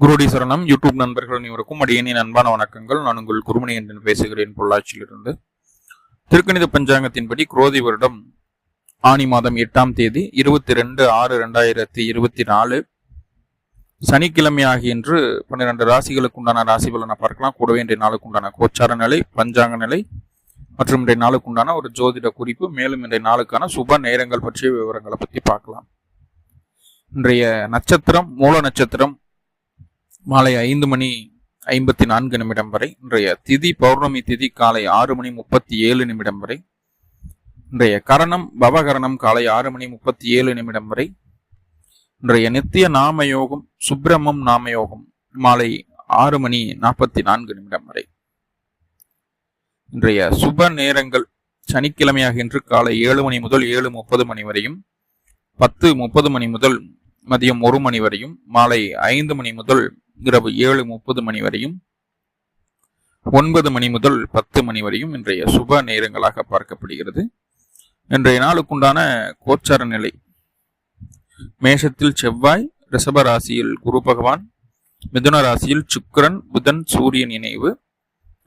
குருடி சரணம். யூடியூப் நண்பர்கள் அனைவருக்கும் அடியனின் அன்பான வணக்கங்கள். நான் உங்கள் குருமணி என்று பேசுகிறேன் பொள்ளாச்சியிலிருந்து. திருக்கணித பஞ்சாங்கத்தின்படி குரோதி வருடம் ஆனி மாதம் எட்டாம் தேதி இருபத்தி ரெண்டு ஆறு ரெண்டாயிரத்தி இருபத்தி நாலு. சனிக்கிழமை ஆகியன்று பன்னிரண்டு ராசிகளுக்கு உண்டான ராசி பலனை பார்க்கலாம். கூடவே இன்றைய நாளுக்கு உண்டான கோச்சார நிலை பஞ்சாங்க நிலை மற்றும் இன்றைய நாளுக்கு உண்டான ஒரு ஜோதிட குறிப்பு மேலும் இன்றைய நாளுக்கான சுப நேரங்கள் பற்றிய விவரங்களை பற்றி பார்க்கலாம். இன்றைய நட்சத்திரம் மூல நட்சத்திரம் மாலை ஐந்து மணி ஐம்பத்தி நான்கு நிமிடம் வரை இன்றைய திதி பௌர்ணமி திதி காலை ஆறு மணி முப்பத்தி ஏழு நிமிடம் வரை இன்றைய கரணம் பவகரணம் காலை ஆறு மணி முப்பத்தி ஏழு நிமிடம் வரை இன்றைய நித்திய நாமயோகம் சுப்பிரமம் நாமயோகம் மாலை ஆறு மணி நாற்பத்தி நான்கு நிமிடம் வரை. இன்றைய சுப நேரங்கள் சனிக்கிழமையாகின்ற காலை ஏழு மணி முதல் ஏழு முப்பது மணி வரையும் பத்து முப்பது மணி முதல் மதியம் ஒரு மணி வரையும் மாலை ஐந்து மணி முதல் இரவு ஏழு முப்பது மணி வரையும் ஒன்பது மணி முதல் பத்து மணி வரையும் இன்றைய சுப நேரங்களாக பார்க்கப்படுகிறது. இன்றைய நாளுக்குண்டான கோச்சார நிலை. மேஷத்தில் செவ்வாய் ரிஷப ராசியில் குரு பகவான் மிதுன ராசியில் சுக்கரன் புதன் சூரியன் இணைவு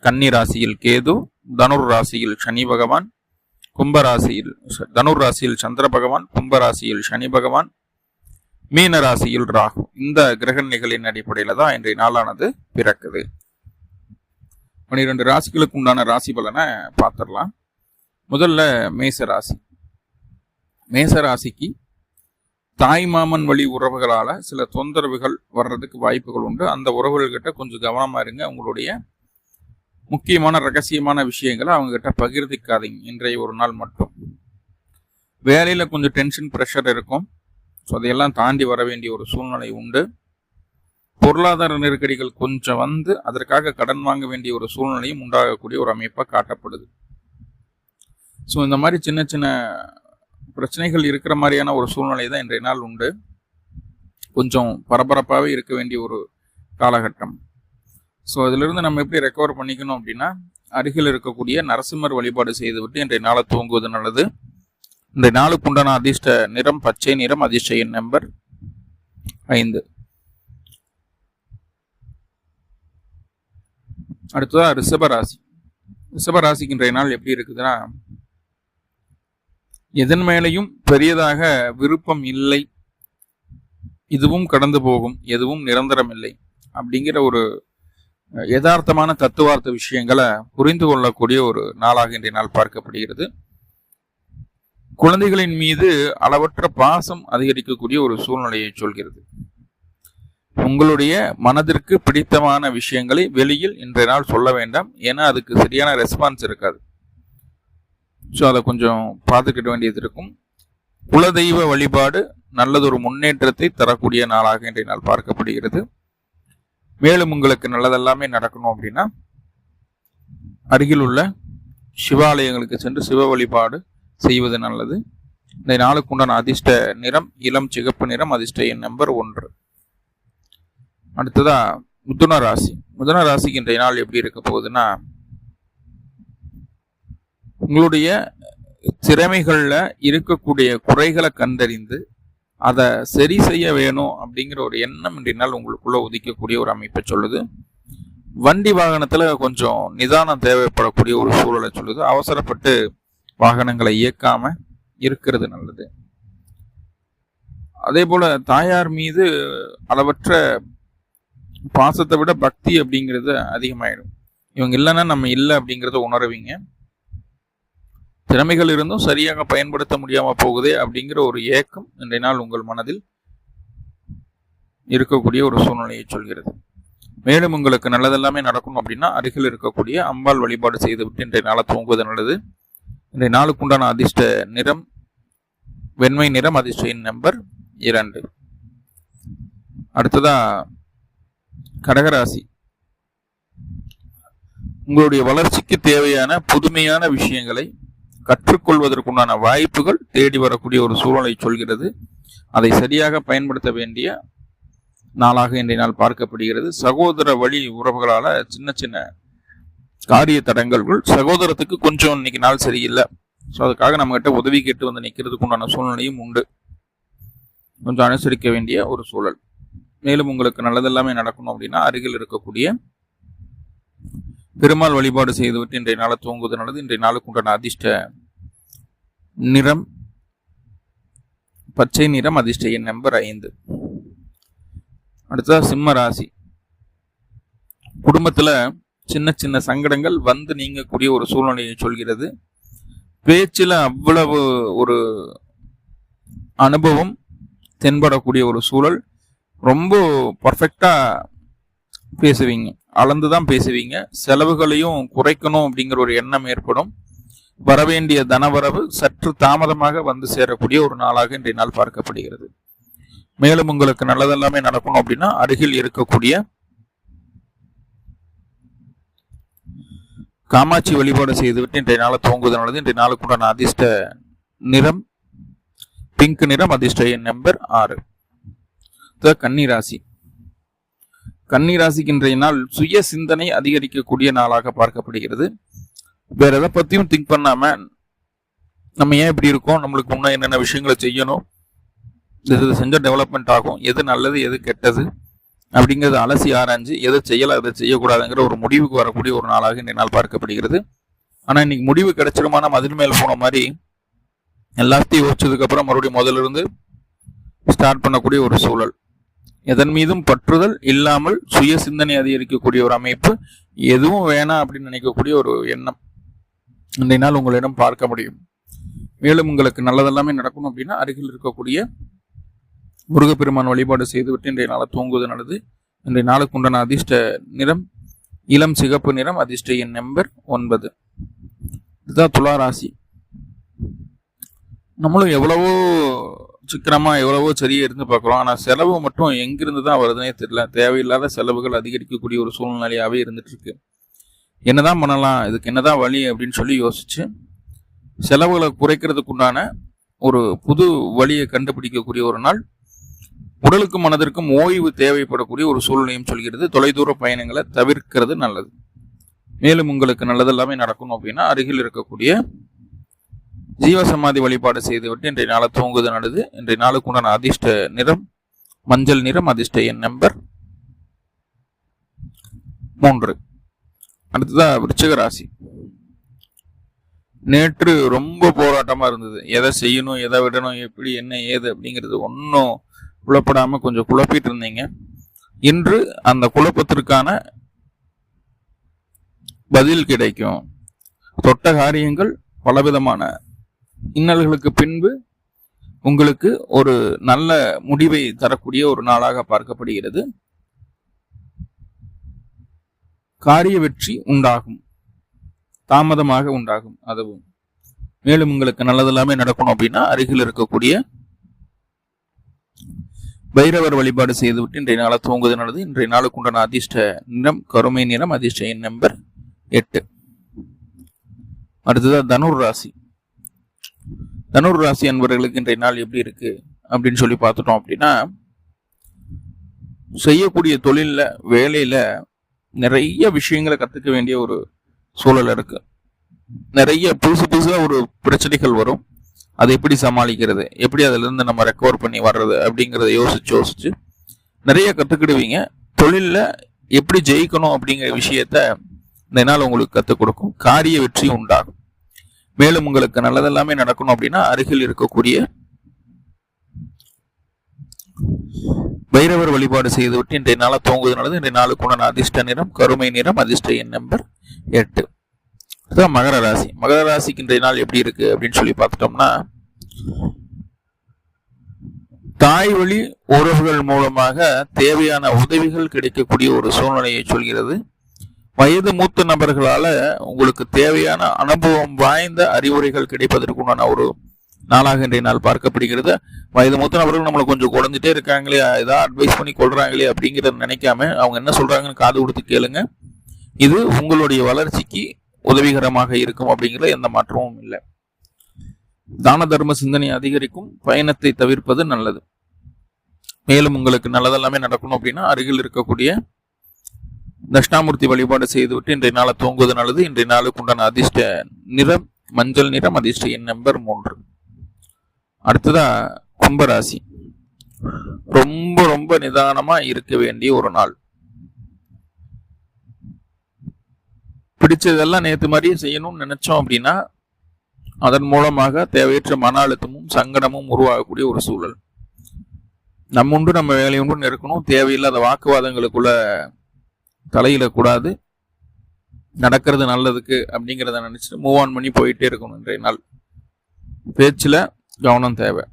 கன்னி ராசியில் கேது தனுர் ராசியில் சனி பகவான் கும்ப ராசியில் தனுர் ராசியில் சந்திர பகவான் கும்ப ராசியில் சனி பகவான் மீன ராசியில் ராகு. இந்த கிரக நிலைகளின் அடிப்படையில தான் இன்றைய நாளானது பிறக்குது. பனிரெண்டு ராசிகளுக்கு உண்டான ராசி பலனை பார்த்துடலாம். முதல்ல மேச ராசி மேச ராசிக்கு தாய் மாமன் வழி உறவுகளால் சில தொந்தரவுகள் வர்றதுக்கு வாய்ப்புகள் உண்டு. அந்த உறவுகள்கிட்ட கொஞ்சம் கவனமாக இருங்க. உங்களுடைய முக்கியமான ரகசியமான விஷயங்களை அவங்கக்கிட்ட பகிர்ந்துக்காதீங்க. இன்றைய ஒரு நாள் மட்டும். வேலையில் கொஞ்சம் டென்ஷன் ப்ரெஷர் இருக்கும். ஸோ அதையெல்லாம் தாண்டி வர வேண்டிய ஒரு சூழ்நிலை உண்டு. பொருளாதார நெருக்கடிகள் கொஞ்சம் வந்து அதற்காக கடன் வாங்க வேண்டிய ஒரு சூழ்நிலையும் உண்டாகக்கூடிய ஒரு அமைப்பாக காட்டப்படுது. ஸோ இந்த மாதிரி சின்ன சின்ன பிரச்சனைகள் இருக்கிற மாதிரியான ஒரு சூழ்நிலை தான் இன்றைய நாள் உண்டு. கொஞ்சம் பரபரப்பாகவே இருக்க வேண்டிய ஒரு காலகட்டம். ஸோ அதிலிருந்து நம்ம எப்படி ரெக்கவர் பண்ணிக்கணும் அப்படின்னா அருகில் இருக்கக்கூடிய நரசிம்மர் வழிபாடு செய்துவிட்டு இன்றைய நாளை தூங்குவது நல்லது. இந்த நாளுக்கு உண்டான அதிர்ஷ்ட நிறம் பச்சை நிறம் அதிர்ஷ்ட எண் நம்பர் ஐந்து. அடுத்ததா ரிஷபராசி ரிஷபராசிக்கு இன்றைய நாள் எப்படி இருக்குதுன்னா எதன் மேலையும் பெரியதாக விருப்பம் இல்லை இதுவும் கடந்து போகும் எதுவும் நிரந்தரம் இல்லை அப்படிங்கிற ஒரு யதார்த்தமான தத்துவார்த்த விஷயங்களை புரிந்து கொள்ளக்கூடிய ஒரு நாளாக இன்றைய நாள் பார்க்கப்படுகிறது. குழந்தைகளின் மீது அளவற்ற பாசம் அதிகரிக்கக்கூடிய ஒரு சூழ்நிலையை சொல்கிறது. உங்களுடைய மனதிற்கு பிடித்தமான விஷயங்களை வெளியில் இன்றைய நாள் சொல்ல வேண்டாம். ஏன்னா அதுக்கு சரியான ரெஸ்பான்ஸ் இருக்காது. ஸோ அதை கொஞ்சம் பார்த்துக்கிட்ட வேண்டியது இருக்கும். குலதெய்வ வழிபாடு நல்லதொரு முன்னேற்றத்தை தரக்கூடிய நாளாக இன்றைய நாள் பார்க்கப்படுகிறது. மேலும் உங்களுக்கு நல்லதெல்லாமே நடக்கணும் அப்படின்னா அருகில் உள்ள சிவாலயங்களுக்கு சென்று சிவ வழிபாடு செய்வது நல்லது. இந்த நாளுக்கு உண்டான அதிர்ஷ்ட நிறம் இளம் சிகப்பு நிறம் அதிர்ஷ்ட எண் நம்பர் ஒன்று. அடுத்ததா முதுன ராசி. முதுன ராசிக்கு இன்றைய நாள் எப்படி இருக்க போகுதுன்னா உங்களுடைய திறமைகளில் இருக்கக்கூடிய குறைகளை கண்டறிந்து அதை சரி செய்ய வேணும் அப்படிங்கிற ஒரு எண்ணம் இன்றைய நாள் உங்களுக்குள்ள உதிக்கக்கூடிய ஒரு அமைப்பை சொல்லுது. வண்டி வாகனத்தில் கொஞ்சம் நிதானம் தேவைப்படக்கூடிய ஒரு சூழலை சொல்லுது. அவசரப்பட்டு வாகனங்களை இயக்காம இருக்கிறது நல்லது. அதே போல தாயார் மீது அளவற்ற பாசத்தை விட பக்தி அப்படிங்கிறது அதிகமாயிடும். இவங்க இல்லைன்னா நம்ம இல்லை அப்படிங்கிறத உணர்வீங்க. திறமைகள் இருந்தும் சரியாக பயன்படுத்த முடியாமல் போகுதே அப்படிங்கிற ஒரு ஏக்கம் இன்றைய நாள் உங்கள் மனதில் இருக்கக்கூடிய ஒரு சூழ்நிலையை சொல்கிறது. மேலும் உங்களுக்கு நல்லதெல்லாமே நடக்கும் அப்படின்னா அருகில் இருக்கக்கூடிய அம்பாள் வழிபாடு செய்துவிட்டு இன்றைய நாளை தூங்குவது நல்லது. இன்றைய நாளுக்குண்டான அதிர்ஷ்ட நிறம் வெண்மை நிறம் அதிர்ஷ்ட நம்பர் இரண்டு. அடுத்ததா கடகராசி. உங்களுடைய வளர்ச்சிக்கு தேவையான புதுமையான விஷயங்களை கற்றுக்கொள்வதற்குண்டான வாய்ப்புகள் தேடி வரக்கூடிய ஒரு சூழலை சொல்கிறது. அதை சரியாக பயன்படுத்த வேண்டிய நாளாக இன்றைய நாள் பார்க்கப்படுகிறது. சகோதர வழி உறவுகளால் சின்ன சின்ன காரிய தடங்கல்கள் சகோதரத்துக்கு கொஞ்சம் இன்னைக்கு நாள் சரியில்லை. ஸோ அதுக்காக நம்மகிட்ட உதவி கேட்டு வந்து நிற்கிறதுக்கு உண்டான சூழ்நிலையும் உண்டு. கொஞ்சம் அனுசரிக்க வேண்டிய ஒரு சூழல். மேலும் உங்களுக்கு நல்லதெல்லாமே நடக்கணும் அப்படின்னா அருகில் இருக்கக்கூடிய பெருமாள் வழிபாடு செய்துவிட்டு இன்றைய நாளை தூங்குவது நல்லது. இன்றைய நாளுக்கு உண்டான அதிர்ஷ்ட நிறம் பச்சை நிறம் அதிர்ஷ்ட எண் நம்பர் ஐந்து. அடுத்ததாக சிம்ம ராசி. குடும்பத்தில் சின்ன சின்ன சங்கடங்கள் வந்து நீங்கக்கூடிய ஒரு சூழ்நிலையை சொல்கிறது. பேச்சில் அவ்வளவு ஒரு அனுபவம் தென்படக்கூடிய ஒரு சூழல். ரொம்ப பர்ஃபெக்டாக பேசுவீங்க. அளந்து தான் பேசுவீங்க. செலவுகளையும் குறைக்கணும் அப்படிங்கிற ஒரு எண்ணம் ஏற்படும். வரவேண்டிய தனவரவு சற்று தாமதமாக வந்து சேரக்கூடிய ஒரு நாளாக இன்றைய நாள் பார்க்கப்படுகிறது. மேலும் உங்களுக்கு நல்லதெல்லாமே நடக்கணும் அப்படின்னா அருகில் இருக்கக்கூடிய காமாட்சி வழிபாடு செய்துவிட்டு இன்றைய நாளை துவங்குவது நல்லது இன்றைய நாளுக்குண்டான அதிர்ஷ்ட நிறம் பிங்க் நிறம் அதிர்ஷ்ட எண் நம்பர் ஆறு. கன்னிராசி கன்னிராசிக்கு இன்றைய நாள் சுய சிந்தனை அதிகரிக்கக்கூடிய நாளாக பார்க்கப்படுகிறது. வேற எதை பத்தியும் திங்க் பண்ணாம நம்ம ஏன் இப்படி இருக்கோம்? நம்மளுக்கு முன்னே என்னென்ன விஷயங்களை செய்யணும்? இது செஞ்ச டெவலப்மெண்ட் ஆகும்? எது நல்லது எது கெட்டது? அப்படிங்கிறத அலசி ஆராய்ஞ்சு எதை செய்யலாம் எதை செய்யக்கூடாதுங்கிற ஒரு முடிவுக்கு வரக்கூடிய ஒரு நாளாக இன்றைய நாள் பார்க்கப்படுகிறது. ஆனால் இன்னைக்கு முடிவு கிடைச்சிருமா நம்ம அதில் மேல் போன மாதிரி எல்லாத்தையும் யோசிச்சதுக்கப்புறம் மறுபடியும் முதல்ல இருந்து ஸ்டார்ட் பண்ணக்கூடிய ஒரு சூழல். எதன் மீதும் பற்றுதல் இல்லாமல் சுய சிந்தனை அதிகரிக்கக்கூடிய ஒரு அமைப்பு எதுவும் வேணாம் அப்படின்னு நினைக்கக்கூடிய ஒரு எண்ணம் இன்றைய நாள் உங்களிடம் பார்க்க முடியும். மேலும் உங்களுக்கு நல்லதெல்லாமே நடக்கணும் அப்படின்னா அருகில் இருக்கக்கூடிய முருகப்பெருமான் வழிபாடு செய்துவிட்டு இன்றைய நாளை தூங்குவது நல்லது. இன்றைய நாளுக்கு உண்டான அதிர்ஷ்ட நிறம் இளம் சிகப்பு நிறம் அதிர்ஷ்ட எண் நம்பர் ஒன்பது. இதுதான் துளாராசி. நம்மளும் எவ்வளவோ சிக்கனமாக எவ்வளவோ சரியாக இருந்து பார்க்குறோம். ஆனால் செலவு மட்டும் எங்கிருந்து தான் வருதுன்னே தெரியல. தேவையில்லாத செலவுகள் அதிகரிக்கக்கூடிய ஒரு சூழ்நிலையாகவே இருந்துகிட்ருக்கு என்ன தான் பண்ணலாம் இதுக்கு என்னதான் வழி அப்படின்னு சொல்லி யோசித்து செலவுகளை குறைக்கிறதுக்கு உண்டான ஒரு புது வழியை கண்டுபிடிக்கக்கூடிய ஒரு நாள் உடலுக்கும் மனதிற்கும் ஓய்வு தேவைப்படக்கூடிய ஒரு சூழ்நிலையும் சொல்கிறது. தொலைதூர பயணங்களை தவிர்க்கிறது நல்லது. மேலும் உங்களுக்கு நல்லது எல்லாமே நடக்கணும் அப்படின்னா அருகில் இருக்கக்கூடிய ஜீவசமாதி வழிபாடு செய்துவிட்டு இன்றைய நாளை தூங்குவது நல்லது. இன்றைய நாளுக்கு உண்டான அதிர்ஷ்ட நிறம் மஞ்சள் நிறம் அதிர்ஷ்ட எண் நம்பர் மூன்று. அடுத்ததான் விருச்சிக ராசி. நேற்று ரொம்ப போராட்டமாக இருந்தது. எதை செய்யணும் எதை விடணும் எப்படி என்ன ஏது அப்படிங்கிறது ஒன்றும் குழப்படாமல் கொஞ்சம் குழப்பிட்டு இருந்தீங்க இன்று அந்த குழப்பத்திற்கான பதில் கிடைக்கும். தொட்ட காரியங்கள் பலவிதமான. இன்னல்களுக்கு பின்பு உங்களுக்கு ஒரு நல்ல முடிவை தரக்கூடிய ஒரு நாளாக பார்க்கப்படுகிறது. காரிய வெற்றி உண்டாகும். தாமதமாக உண்டாகும். அதுவும். மேலும் உங்களுக்கு நல்லதெல்லாமே நடக்கணும் அப்படின்னா அருகில் இருக்கக்கூடிய பைரவர் வழிபாடு செய்துவிட்டு இன்றைய நாளை தூங்குவது நல்லது. இன்றைய நாளுக்கு உண்டான அதிர்ஷ்ட நிறம் கருமை நிறம் அதிர்ஷ்ட எண் நம்பர் எட்டு. அடுத்ததா தனுர் ராசி தனுர் ராசி அன்பர்களுக்கு இன்றைய நாள் எப்படி இருக்கு அப்படின்னு சொல்லி பார்த்துட்டோம் அப்படின்னா செய்யக்கூடிய தொழிலில் வேலையில நிறைய விஷயங்களை கற்றுக்க வேண்டிய ஒரு சூழல் இருக்கு. நிறைய புதுசு புதுசாக ஒரு பிரச்சனைகள் வரும். அதை எப்படி சமாளிக்கிறது? எப்படி அதிலிருந்து நம்ம ரெக்கவர் பண்ணி வர்றது அப்படிங்கிறத யோசிச்சு யோசிச்சு நிறைய கற்றுக்கிடுவீங்க தொழிலில் எப்படி ஜெயிக்கணும் அப்படிங்கிற விஷயத்த இந்த நாள் உங்களுக்கு கற்றுக் கொடுக்கும். காரிய வெற்றி உண்டாகும். மேலும் உங்களுக்கு நல்லதெல்லாமே நடக்கணும் அப்படின்னா அருகில் இருக்கக்கூடிய பைரவர் வழிபாடு செய்துவிட்டு இன்றைய நாளை தோங்குவது நல்லது. இன்றைய நாளுக்குண்டான அதிர்ஷ்ட நிறம் கருமை நிறம் அதிர்ஷ்ட எண் நம்பர் எட்டு. அதுதான் மகர ராசி. மகர ராசிக்கு இன்றைய நாள் எப்படி இருக்கு அப்படின்னு சொல்லி பார்த்துட்டோம்னா தாய் வழி உறவுகள் மூலமாக தேவையான உதவிகள் கிடைக்கக்கூடிய ஒரு சூழ்நிலையை சொல்கிறது. வயது மூத்த நபர்களால உங்களுக்கு தேவையான அனுபவம் வாய்ந்த அறிவுரைகள் கிடைப்பதற்குண்டான ஒரு நாளாக இன்றைய நாள் பார்க்கப்படுகிறது. வயது மூத்த நபர்கள் நம்மளை கொஞ்சம் குறைஞ்சிட்டே இருக்காங்களே ஏதாவது அட்வைஸ் பண்ணி கொள்றாங்களே அப்படிங்கிறத நினைக்காம அவங்க என்ன சொல்றாங்கன்னு காது கொடுத்து கேளுங்க. இது உங்களுடைய வளர்ச்சிக்கு உதவிகரமாக இருக்கும் அப்படிங்கிற எந்த மாற்றமும் இல்லை. தான தர்ம சிந்தனை அதிகரிக்கும் பயணத்தை தவிர்ப்பது நல்லது. மேலும் உங்களுக்கு நல்லதெல்லாமே நடக்கணும் அப்படின்னா அருகில் இருக்கக்கூடிய தட்சிணாமூர்த்தி வழிபாடு செய்துவிட்டு இன்றைய நாளை தூங்குவது நல்லது. இன்றைய நாளுக்கு உண்டான அதிர்ஷ்ட நிறம் மஞ்சள் நிறம் அதிர்ஷ்ட எண் நம்பர் மூன்று. அடுத்ததா கும்பராசி. ரொம்ப ரொம்ப நிதானமா இருக்க வேண்டிய ஒரு நாள். பிடிச்சதெல்லாம் நேற்று மாதிரியே செய்யணும்னு நினைச்சோம் அப்படின்னா அதன் மூலமாக தேவையற்ற மன அழுத்தமும் சங்கடமும் உருவாகக்கூடிய ஒரு சூழல். நம்ம உண்டு நம்ம வேலை இருக்கணும். தேவையில்லாத வாக்குவாதங்களுக்குள்ள தலையிடக்கூடாது நடக்கிறது நல்லதுக்கு அப்படிங்கிறத நினச்சிட்டு மூவ் ஆன் பண்ணி போயிட்டே இருக்கணும் இன்றைய நாள். பேச்சில் கவனம் தேவை.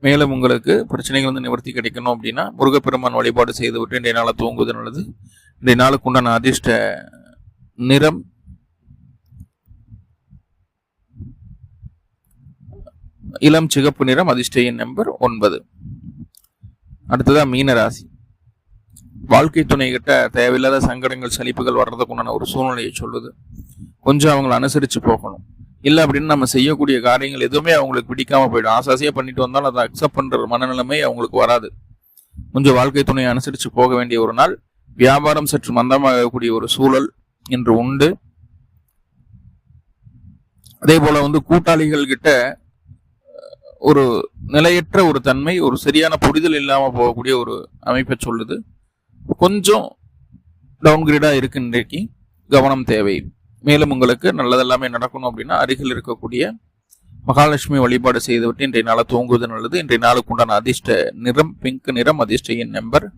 மேலும் உங்களுக்கு பிரச்சனைகள் வந்து நிவர்த்தி கிடைக்கணும் அப்படின்னா முருகப்பெருமான் வழிபாடு செய்துவிட்டு இன்றைய நாளை தூங்குவது நல்லது. இன்றைய நாளுக்கு உண்டான அதிர்ஷ்ட நிறம். இளம் சிகப்பு நிறம் அதிர்ஷ்ட எண் நம்பர் ஒன்பது. அடுத்ததா மீன ராசி வாழ்க்கை துணை கிட்ட தேவையில்லாத சங்கடங்கள் சலிப்புகள் வர்றதுக்கு உண்டான ஒரு சூழ்நிலையை சொல்லுது கொஞ்சம் அவங்களை அனுசரித்து போகணும். இல்லை அப்படின்னு நம்ம செய்யக்கூடிய காரியங்கள் எதுவுமே அவங்களுக்கு பிடிக்காம போயிடும். ஆசாசியாக பண்ணிட்டு வந்தாலும் அதை அக்செப்ட் பண்ணுற மனநிலைமை அவங்களுக்கு வராது. கொஞ்சம் வாழ்க்கை துணையை அனுசரித்து போக வேண்டிய ஒரு நாள் வியாபாரம் சற்று மந்தமாகக்கூடிய ஒரு சூழல் இன்று உண்டு. அதே போல வந்து கூட்டாளிகள் கிட்ட ஒரு நிலையற்ற ஒரு தன்மை ஒரு சரியான புரிதல் இல்லாமல் போகக்கூடிய ஒரு அமைப்பை சொல்லுது. கொஞ்சம் டவுன்கிரேடாக இருக்கு இன்றைக்கு கவனம் தேவை. மேலும் உங்களுக்கு நல்லதெல்லாமே நடக்கணும் அப்படின்னா அருகில் இருக்கக்கூடிய மகாலட்சுமி வழிபாடு செய்துவிட்டு இன்றைய நாளை தூங்குவது நல்லது. இன்றைய நாளுக்கு உண்டான அதிர்ஷ்ட நிறம் பிங்க் நிறம் அதிர்ஷ்ட எண் நம்பர்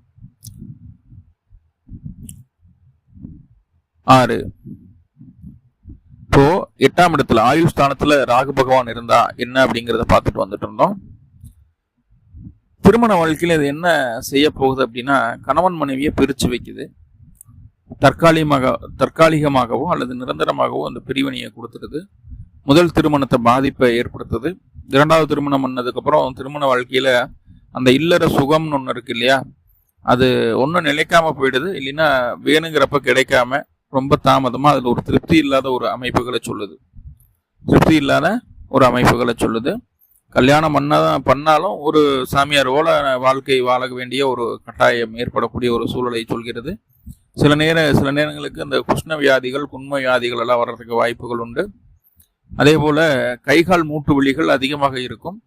ஆறு. இப்போ எட்டாம் இடத்துல ஆயுள் ஸ்தானத்துல ராகு பகவான் இருந்தா என்ன அப்படிங்கிறத பார்த்துட்டு வந்துட்டு இருந்தோம். திருமண வாழ்க்கையில் இது என்ன செய்ய போகுது அப்படின்னா கணவன் மனைவியை பிரித்து வைக்குது. தற்காலிகமாக தற்காலிகமாகவோ அல்லது நிரந்தரமாகவோ அந்த பிரிவினையை கொடுத்துருது முதல் திருமணத்தை பாதிப்பை ஏற்படுத்துது. இரண்டாவது திருமணம் பண்ணதுக்கப்புறம் திருமண வாழ்க்கையில் அந்த இல்லற சுகம்னு ஒன்று இருக்கு இல்லையா? அது ஒன்றும் நிலைக்காம போயிடுது. இல்லைன்னா வேணுங்கிறப்ப கிடைக்காம ரொம்ப தாமதமாக அதில் ஒரு திருப்தி இல்லாத ஒரு அமைப்புகளை சொல்லுது. திருப்தி இல்லாத ஒரு அமைப்புகளை சொல்லுது. கல்யாணம் பண்ண பண்ணாலும் ஒரு சாமியார் போல வாழ்க்கை வாழ வேண்டிய ஒரு கட்டாயம் ஏற்படக்கூடிய ஒரு சூழலை சொல்கிறது. சில நேர சில நேரங்களுக்கு இந்த குஷ்ண வியாதிகள் குண்ம வியாதிகள் எல்லாம் வர்றதுக்கு வாய்ப்புகள் உண்டு. அதே போல கைகால் மூட்டு வலிகள் அதிகமாக இருக்கும்.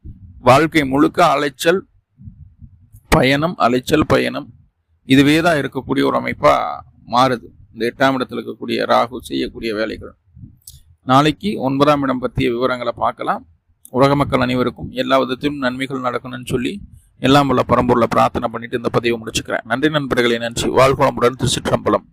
வாழ்க்கை முழுக்க அலைச்சல் பயணம் அலைச்சல் பயணம் இதுவே தான் இருக்கக்கூடிய ஒரு அமைப்பாக மாறுது. இந்த எட்டாம் இடத்துல இருக்கக்கூடிய ராகு செய்யக்கூடிய வேலைகள். நாளைக்கு ஒன்பதாம் இடம் பற்றிய விவரங்களை பார்க்கலாம். உலக மக்கள் அனைவருக்கும் எல்லா விதத்திலும் நன்மைகள் நடக்கணும்னு சொல்லி எல்லாம் உள்ள பரம்பூரில் பிரார்த்தனை பண்ணிட்டு இந்த பதிவை முடிச்சுக்கிறேன். நன்றி நண்பர்களே நன்றி. வாழ்குளமுடன் திருச்சிற்றம்பலம்.